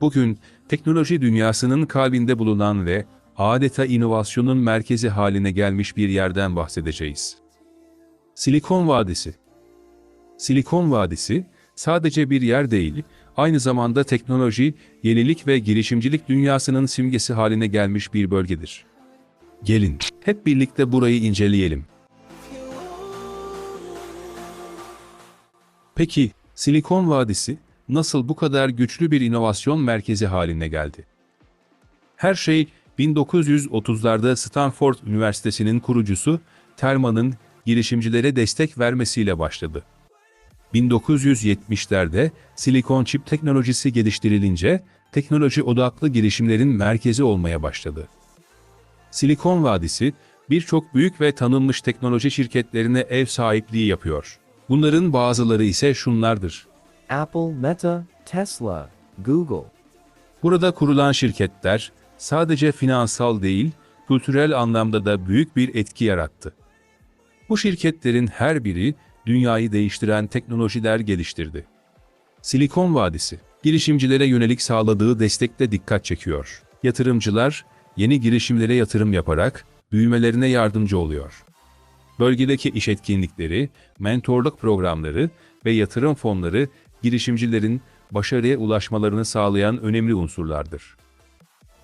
Bugün teknoloji dünyasının kalbinde bulunan ve adeta inovasyonun merkezi haline gelmiş bir yerden bahsedeceğiz. Silikon Vadisi Silikon Vadisi sadece bir yer değil, aynı zamanda teknoloji, yenilik ve girişimcilik dünyasının simgesi haline gelmiş bir bölgedir. Gelin, hep birlikte burayı inceleyelim. Peki, Silikon Vadisi nasıl bu kadar güçlü bir inovasyon merkezi haline geldi? Her şey 1930'larda Stanford Üniversitesi'nin kurucusu Terman'ın girişimcilere destek vermesiyle başladı. 1970'lerde silikon çip teknolojisi geliştirilince teknoloji odaklı girişimlerin merkezi olmaya başladı. Silikon Vadisi birçok büyük ve tanınmış teknoloji şirketlerine ev sahipliği yapıyor. Bunların bazıları ise şunlardır. Apple, Meta, Tesla, Google. Burada kurulan şirketler sadece finansal değil, kültürel anlamda da büyük bir etki yarattı. Bu şirketlerin her biri dünyayı değiştiren teknolojiler geliştirdi. Silikon Vadisi, girişimcilere yönelik sağladığı destekle dikkat çekiyor. Yatırımcılar yeni girişimlere yatırım yaparak büyümelerine yardımcı oluyor. Bölgedeki iş etkinlikleri, mentorluk programları ve yatırım fonları girişimcilerin başarıya ulaşmalarını sağlayan önemli unsurlardır.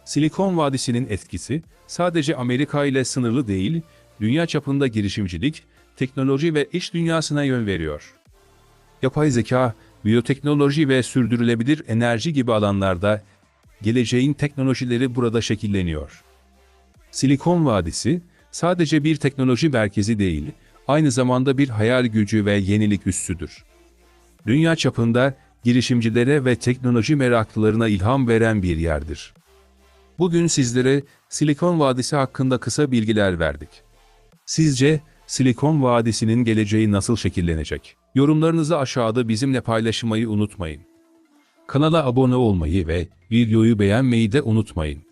Silikon Vadisi'nin etkisi sadece Amerika ile sınırlı değil, dünya çapında girişimcilik, teknoloji ve iş dünyasına yön veriyor. Yapay zeka, biyoteknoloji ve sürdürülebilir enerji gibi alanlarda geleceğin teknolojileri burada şekilleniyor. Silikon Vadisi sadece bir teknoloji merkezi değil, aynı zamanda bir hayal gücü ve yenilik üssüdür. Dünya çapında girişimcilere ve teknoloji meraklılarına ilham veren bir yerdir. Bugün sizlere Silikon Vadisi hakkında kısa bilgiler verdik. Sizce Silikon Vadisi'nin geleceği nasıl şekillenecek? Yorumlarınızı aşağıda bizimle paylaşmayı unutmayın. Kanala abone olmayı ve videoyu beğenmeyi de unutmayın.